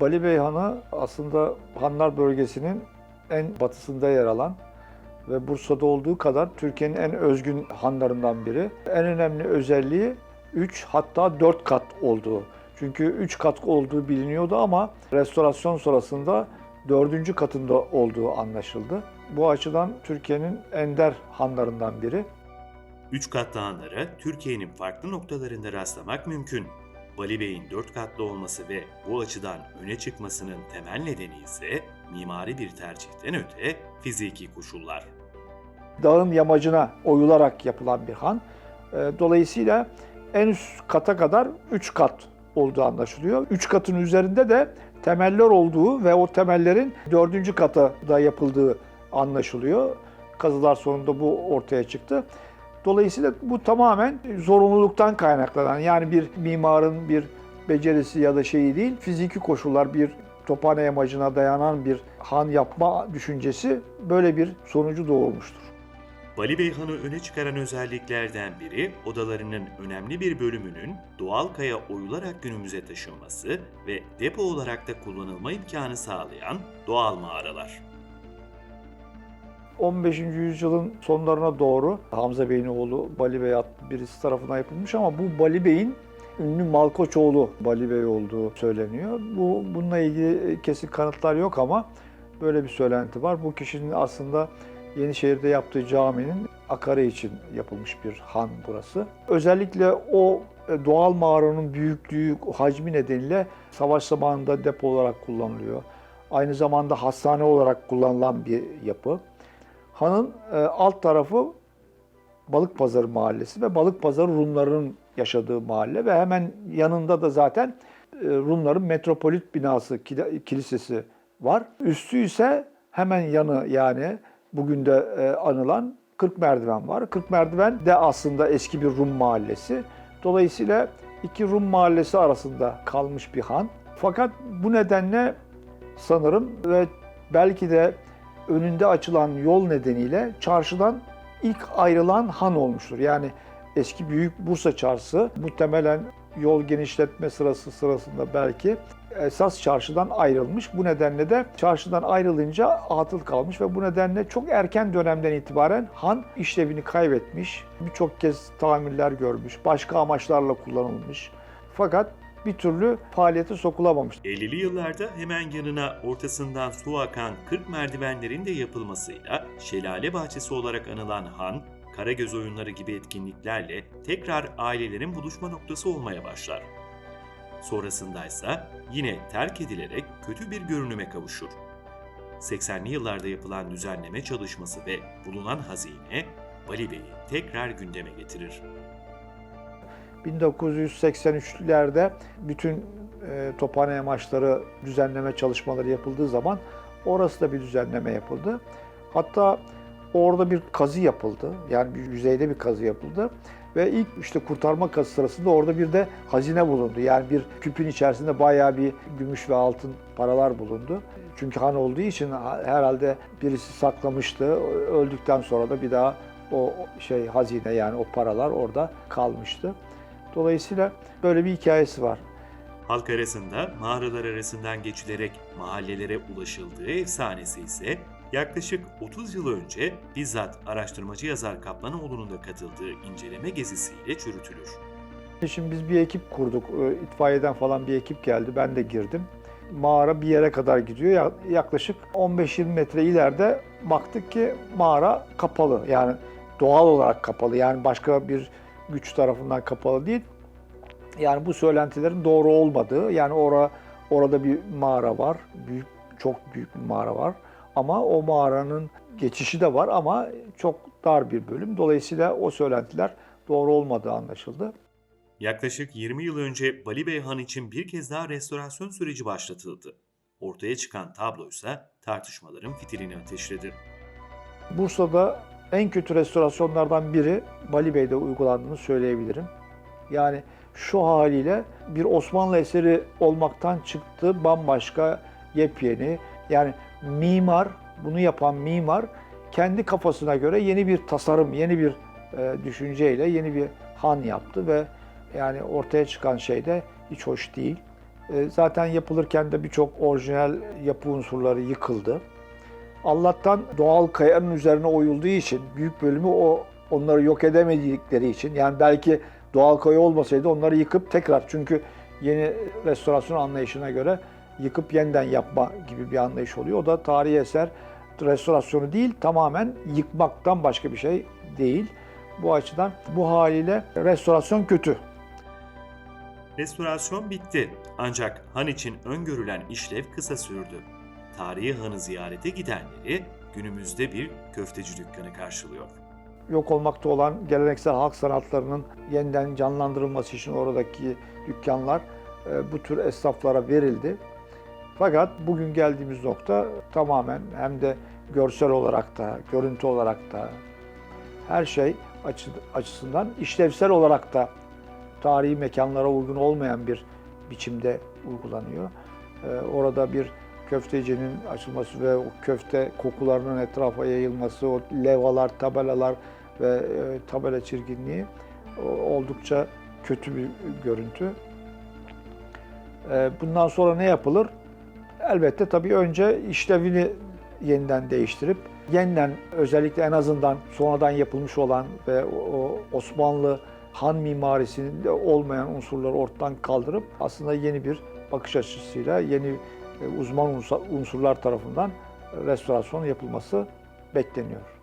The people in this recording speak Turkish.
Bali Bey aslında Hanlar bölgesinin en batısında yer alan ve Bursa'da olduğu kadar Türkiye'nin en özgün hanlarından biri. En önemli özelliği 3 hatta 4 kat olduğu. Çünkü 3 kat olduğu biliniyordu ama restorasyon sonrasında 4. katında olduğu anlaşıldı. Bu açıdan Türkiye'nin ender hanlarından biri. Üç katlı hanlara Türkiye'nin farklı noktalarında rastlamak mümkün. Bali Bey'in dört katlı olması ve bu açıdan öne çıkmasının temel nedeni ise mimari bir tercihten öte fiziki koşullar. dağın yamacına oyularak yapılan bir han. E, Dolayısıyla en üst kata kadar 3 kat olduğu anlaşılıyor. 3 katın üzerinde de temeller olduğu ve o temellerin 4. kata da yapıldığı anlaşılıyor. Kazılar sonunda bu ortaya çıktı. Dolayısıyla bu tamamen zorunluluktan kaynaklanan yani bir mimarın bir becerisi ya da şeyi değil, fiziki koşullar bir tophane yamacına dayanan bir han yapma düşüncesi böyle bir sonucu doğurmuştur. Bali Bey Han'ı öne çıkaran özelliklerden biri odalarının önemli bir bölümünün doğal kaya oyularak günümüze taşınması ve depo olarak da kullanılma imkanı sağlayan doğal mağaralar. 15. yüzyılın sonlarına doğru Hamza Bey'in oğlu Bali Bey birisi tarafından yapılmış ama bu Bali Bey'in ünlü Malkoçoğlu Bali Bey olduğu söyleniyor. Bu bununla ilgili kesin kanıtlar yok ama böyle bir söylenti var. Bu kişinin aslında Yenişehir'de yaptığı caminin akarı için yapılmış bir han burası. Özellikle o e, doğal mağaranın büyüklüğü, hacmi nedeniyle savaş zamanında depo olarak kullanılıyor. Aynı zamanda hastane olarak kullanılan bir yapı. Hanın e, alt tarafı Balıkpazarı Mahallesi ve Balıkpazarı Rumların yaşadığı mahalle ve hemen yanında da zaten e, Rumların metropolit binası, kilisesi var. Üstü ise hemen yanı yani bugün de e, anılan 40 merdiven var. 40 merdiven de aslında eski bir Rum mahallesi. Dolayısıyla iki Rum mahallesi arasında kalmış bir han. Fakat bu nedenle sanırım ve belki de önünde açılan yol nedeniyle çarşıdan ilk ayrılan han olmuştur. Yani eski büyük Bursa çarşısı muhtemelen yol genişletme sırası sırasında belki esas çarşıdan ayrılmış. Bu nedenle de çarşıdan ayrılınca atıl kalmış ve bu nedenle çok erken dönemden itibaren han işlevini kaybetmiş. Birçok kez tamirler görmüş, başka amaçlarla kullanılmış. Fakat bir türlü faaliyete sokulamamış. 50'li yıllarda hemen yanına ortasından su akan 40 merdivenlerin de yapılmasıyla şelale bahçesi olarak anılan Han, Karagöz oyunları gibi etkinliklerle tekrar ailelerin buluşma noktası olmaya başlar. Sonrasındaysa yine terk edilerek kötü bir görünüme kavuşur. 80'li yıllarda yapılan düzenleme çalışması ve bulunan hazine Bali Bey'i tekrar gündeme getirir. 1983'lerde bütün e, tophane maçları düzenleme çalışmaları yapıldığı zaman orası da bir düzenleme yapıldı. Hatta orada bir kazı yapıldı. Yani bir yüzeyde bir kazı yapıldı. Ve ilk işte kurtarma kazı sırasında orada bir de hazine bulundu. Yani bir küpün içerisinde bayağı bir gümüş ve altın paralar bulundu. Çünkü han olduğu için herhalde birisi saklamıştı. Öldükten sonra da bir daha o şey hazine yani o paralar orada kalmıştı. Dolayısıyla böyle bir hikayesi var. Halk arasında mağaralar arasından geçilerek mahallelere ulaşıldığı efsanesi ise yaklaşık 30 yıl önce bizzat araştırmacı yazar Kaplanoğlu'nun da katıldığı inceleme gezisiyle çürütülür. Şimdi biz bir ekip kurduk. Ee, İtfaiyeden falan bir ekip geldi. Ben de girdim. Mağara bir yere kadar gidiyor. Ya- Yaklaşık 15-20 metre ileride baktık ki mağara kapalı. Yani doğal olarak kapalı. Yani başka bir güç tarafından kapalı değil. Yani bu söylentilerin doğru olmadığı, yani ora, orada bir mağara var. Büyük, çok büyük bir mağara var. Ama o mağaranın geçişi de var ama çok dar bir bölüm. Dolayısıyla o söylentiler doğru olmadığı anlaşıldı. Yaklaşık 20 yıl önce Bali Bey Han için bir kez daha restorasyon süreci başlatıldı. Ortaya çıkan tablo ise tartışmaların fitilini ateşledi. Bursa'da en kötü restorasyonlardan biri Bali Bey'de uygulandığını söyleyebilirim. Yani şu haliyle bir Osmanlı eseri olmaktan çıktı bambaşka yepyeni. Yani mimar, bunu yapan mimar kendi kafasına göre yeni bir tasarım, yeni bir e, düşünceyle yeni bir han yaptı ve yani ortaya çıkan şey de hiç hoş değil. E, Zaten yapılırken de birçok orijinal yapı unsurları yıkıldı. Allah'tan doğal kayanın üzerine oyulduğu için büyük bölümü o onları yok edemedikleri için yani belki doğal kaya olmasaydı onları yıkıp tekrar çünkü yeni restorasyon anlayışına göre yıkıp yeniden yapma gibi bir anlayış oluyor. O da tarihi eser restorasyonu değil tamamen yıkmaktan başka bir şey değil. Bu açıdan bu haliyle restorasyon kötü. Restorasyon bitti ancak han için öngörülen işlev kısa sürdü. Tarihi hanı ziyarete gidenleri günümüzde bir köfteci dükkanı karşılıyor. yok olmakta olan geleneksel halk sanatlarının yeniden canlandırılması için oradaki dükkanlar e, bu tür esnaflara verildi. Fakat bugün geldiğimiz nokta tamamen hem de görsel olarak da, görüntü olarak da her şey açı- açısından işlevsel olarak da tarihi mekanlara uygun olmayan bir biçimde uygulanıyor. E, Orada bir köftecinin açılması ve o köfte kokularının etrafa yayılması, o levhalar, tabelalar ve e, tabela çirkinliği oldukça kötü bir görüntü. E, Bundan sonra ne yapılır? Elbette tabii önce işlevini yeniden değiştirip yeniden özellikle en azından sonradan yapılmış olan ve o Osmanlı han mimarisinde olmayan unsurları ortadan kaldırıp aslında yeni bir bakış açısıyla yeni uzman unsurlar tarafından restorasyon yapılması bekleniyor.